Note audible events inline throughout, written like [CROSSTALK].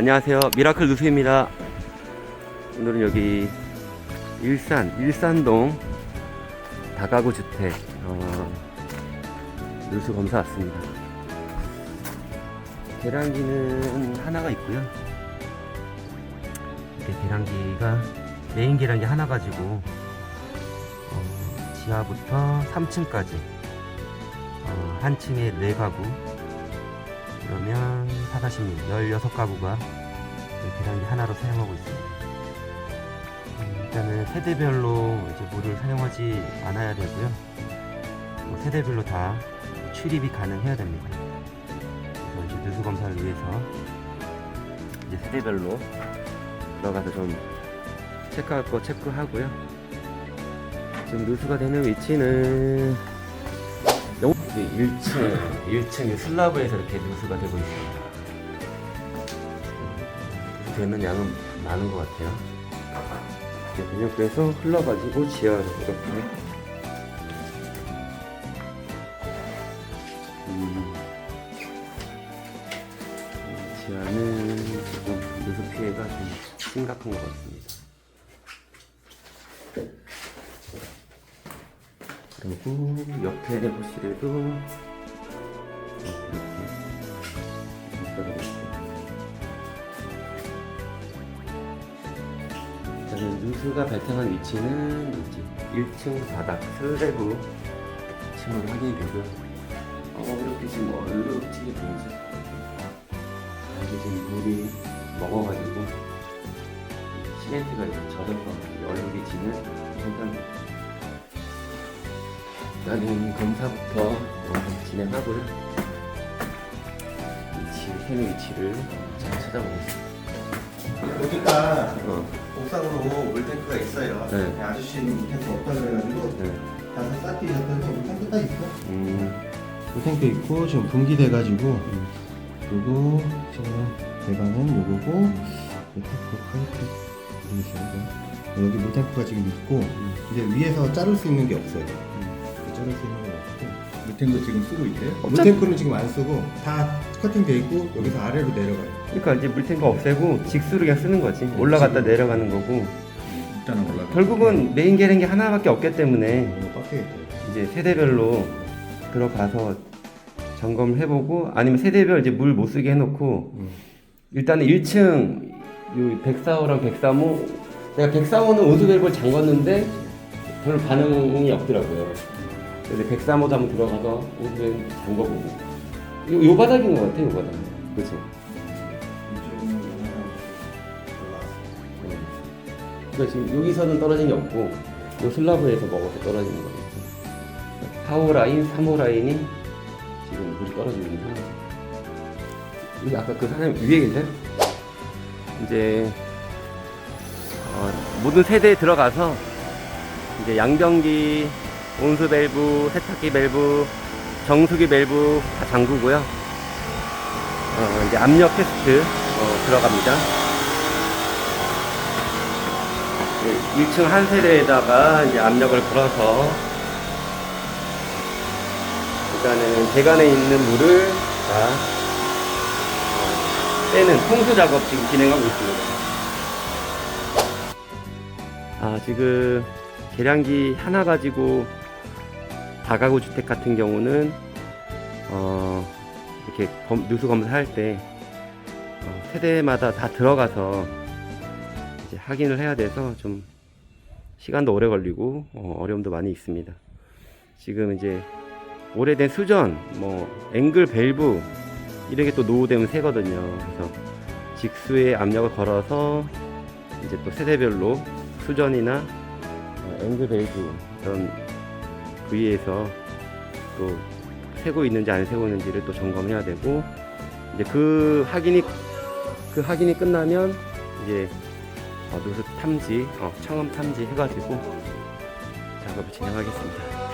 안녕하세요. 미라클 누수입니다. 오늘은 여기 일산, 일산동 다가구 주택 어, 누수 검사 왔습니다. 계량기는 하나가 있고요. 이렇게 계량기가 메인 계량기 하나 가지고 어, 지하부터 3층까지 어, 한 층에 4가구 그러면 4, 16, 16가구가 계량기 하나로 사용하고 있습니다. 음, 일단은 세대별로 이제 물을 사용하지 않아야 되고요. 뭐 세대별로 다 출입이 가능해야 됩니다. 그래서 이제 누수 검사를 위해서 이제 세대별로 들어가서 좀 체크할 거 체크하고요. 지금 누수가 되는 위치는 영- 이제 1층, 1층 슬라브에서 이렇게 누수가 되고 있습니다. 되는 양은 많은 것 같아요. 이렇게 면역돼서 흘러가지고 지하로 이렇게. 음, 지하는 조금 누수 피해가 좀 심각한 것 같습니다. 그리고 옆에 호실에도 이렇게 있어요. 일단은 누수가 발생한 위치는 이제 1층 바닥 슬래브 층으로 확인이 되고요. 어, 이렇게 지금 얼룩지게 보이죠? 아, 이게 지금 물이 먹어가지고 시멘트가 이렇게 젖어서 얼룩이 지는 현상입니다. 일단은 검사부터 먼저 진행하고요. 위치, 세미 위치를 잘 찾아보겠습니다. 여기가 어, 옥상으로 물탱크가 있어요. 네. 아저씨는 물탱크 없다 그래가지고 네. 가서 싹 뛰셨더니 물탱크가 있어. 음, 물탱크 있고 지금 분기돼가지고 그리고 지금 배관은 요거고 그 파이프 보이시죠? 여기 물탱크가 지금 있고 이제 위에서 자를 수 있는 게 없어요. 있는 게 없고 물탱크 지금 쓰고 있대요. 어차피- 물탱크는 지금 안 쓰고 다 커팅돼 있고 여기서 아래로 내려가요. 그러니까 이제 물탱크 없애고 직수로 그냥 쓰는 거지. 올라갔다 내려가는 거고. 일단은 올라가. 결국은 메인 계량기 하나밖에 없기 때문에 이거 빡세겠다. 이제 세대별로 들어가서 점검을 해보고 아니면 세대별 이제 물 못 쓰게 해놓고 음. 일단은 1층 요 104호랑 103호 내가 103호는 온수밸브를 잠궜는데 별 반응이 없더라고요. 그래서 103호도 한번 들어가서 온수밸브 잠궈보고 요, 요 바닥인 것 같아 요 바닥. 그렇죠. 그러니까 지금 여기서는 떨어진 게 없고 요 슬라브에서 먹어서 떨어지는 거니까 4호 라인, 3호 라인이 지금 물이 떨어지고 있는 상황이죠. 여기 아까 그 사장님 위에 계세요? 이제 어, 모든 세대에 들어가서 이제 양변기, 온수 밸브, 세탁기 밸브, 정수기 밸브 다 잠그고요. 어, 이제 압력 테스트 어, 들어갑니다. 1층 한 세대에다가 이제 압력을 걸어서 일단은 배관에 있는 물을 다 어, 빼는 통수 작업 지금 진행하고 있습니다. 아 지금 계량기 하나 가지고 다가구 주택 같은 경우는 어, 이렇게 검- 누수 검사할 때 어, 세대마다 다 들어가서 이제 확인을 해야 돼서 좀 시간도 오래 걸리고 어, 어려움도 많이 있습니다. 지금 이제 오래된 수전, 뭐 앵글 밸브 이런 게 또 노후되면 새거든요. 그래서 직수에 압력을 걸어서 이제 또 세대별로 수전이나 어, 앵글 밸브 이런 부위에서 또 새고 있는지 안 새고 있는지를 또 점검해야 되고 이제 그 확인이 그 확인이 끝나면 이제 어, 누수 탐지, 어, 청음 탐지 해가지고 작업을 진행하겠습니다.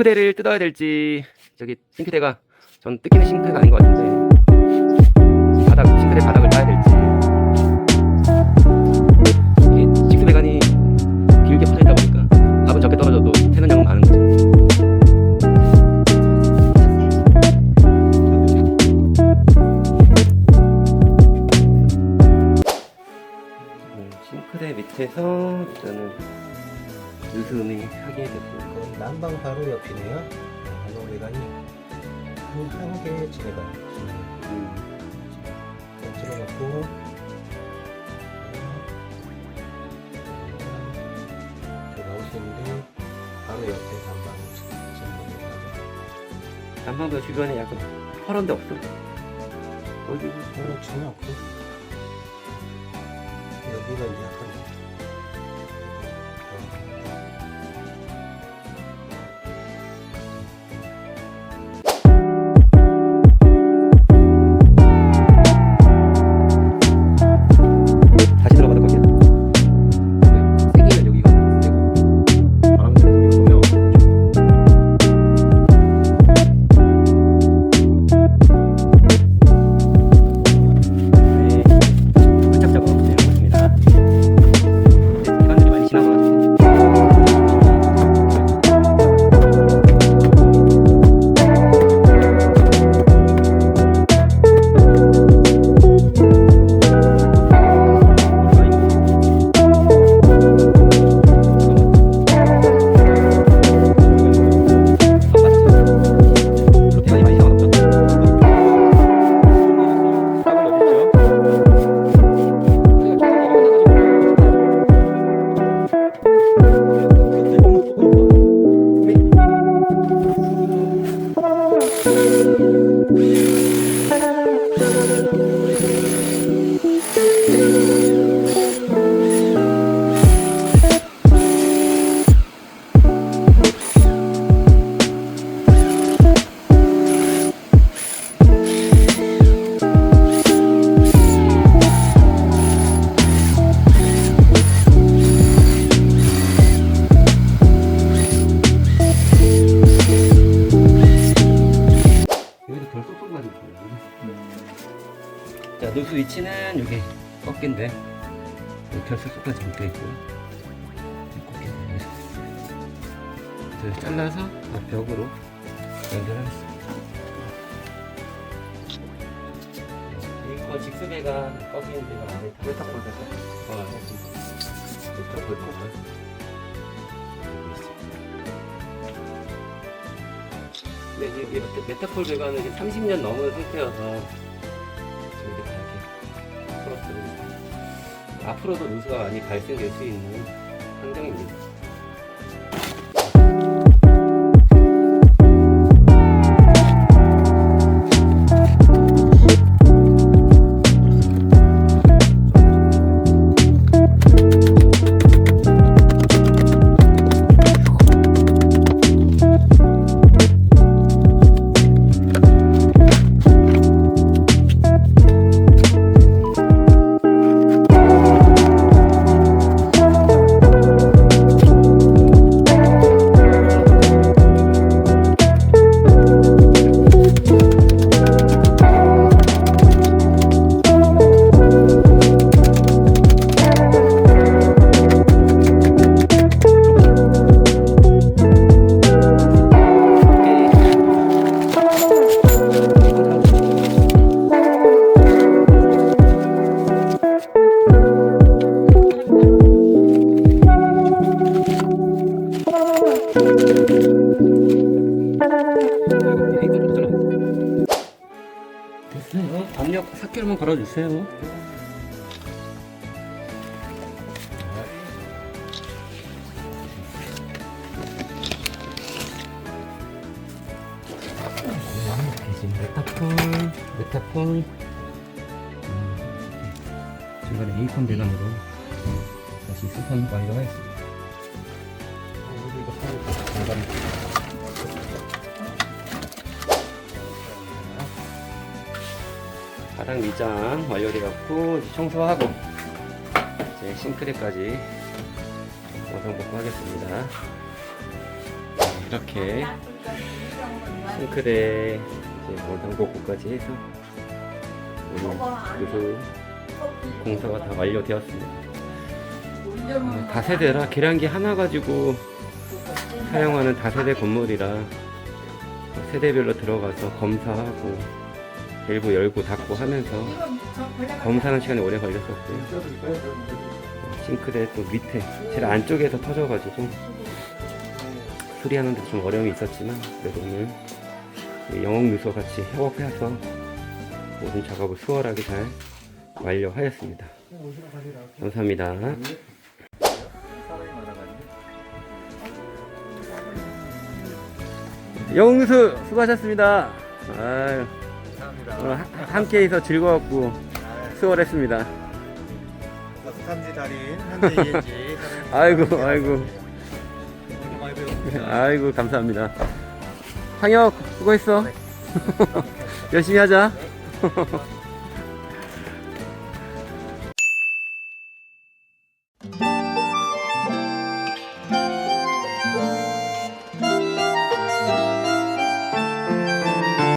싱크대를 뜯어야 될지 저기 싱크대가 전 뜯기는 싱크대가 아닌 것 같은데 난방 외관이 한개 지내가 음, 찍어놓고 저 나올 수 있는데 바로 옆에 지내가 난방도 주변에 약간 파란 데 없어? 별로 전혀 없고 여기가 이제 약간 자 누수 위치는 여기 꺾인데 쏙쏙까지 묶여 있고요 여기서 잘라서 다 벽으로 연결하겠습니다. 이거 직수배가 꺾이는 데가 안에 다 메타폴드가 어, 메타폴드가 근데 이제 이 메타- 메타폴 배관은 이제 30년 넘은 상태여서 앞으로도 누수가 많이 발생될 수 있는 환경입니다. 흙기로만 갈아주세요. 대신 메타폰, 메타폰. 중간에 A선 대단으로 다시 수선 완료하였습니다. 바닥 미장 완료되었고 이제 청소하고 이제 싱크대까지 원상복구 하겠습니다. 네, 이렇게 싱크대 이제 원상복구까지 해서 오늘 요소 공사가 다 완료되었습니다. 어, 다세대라 계량기 하나 가지고 사용하는 다세대 건물이라 세대별로 들어가서 검사하고 밸브 열고 닫고 하면서 검사하는 시간이 오래 걸렸었고요. 어, 싱크대 또 밑에 제일 안쪽에서 터져가지고 수리하는 데 좀 어려움이 있었지만 그래도 오늘 이 영업 누수 같이 협업해서 모든 작업을 수월하게 잘 완료하였습니다. 감사합니다. 영수 수고하셨습니다. 아유, 오늘 하- 함께해서 즐거웠고 수월했습니다. 탐지 달인 ENG 아이고 아이고 많이 배웠습니다. 아이고 감사합니다. 상혁 수고했어. [LAUGHS] 열심히 하자.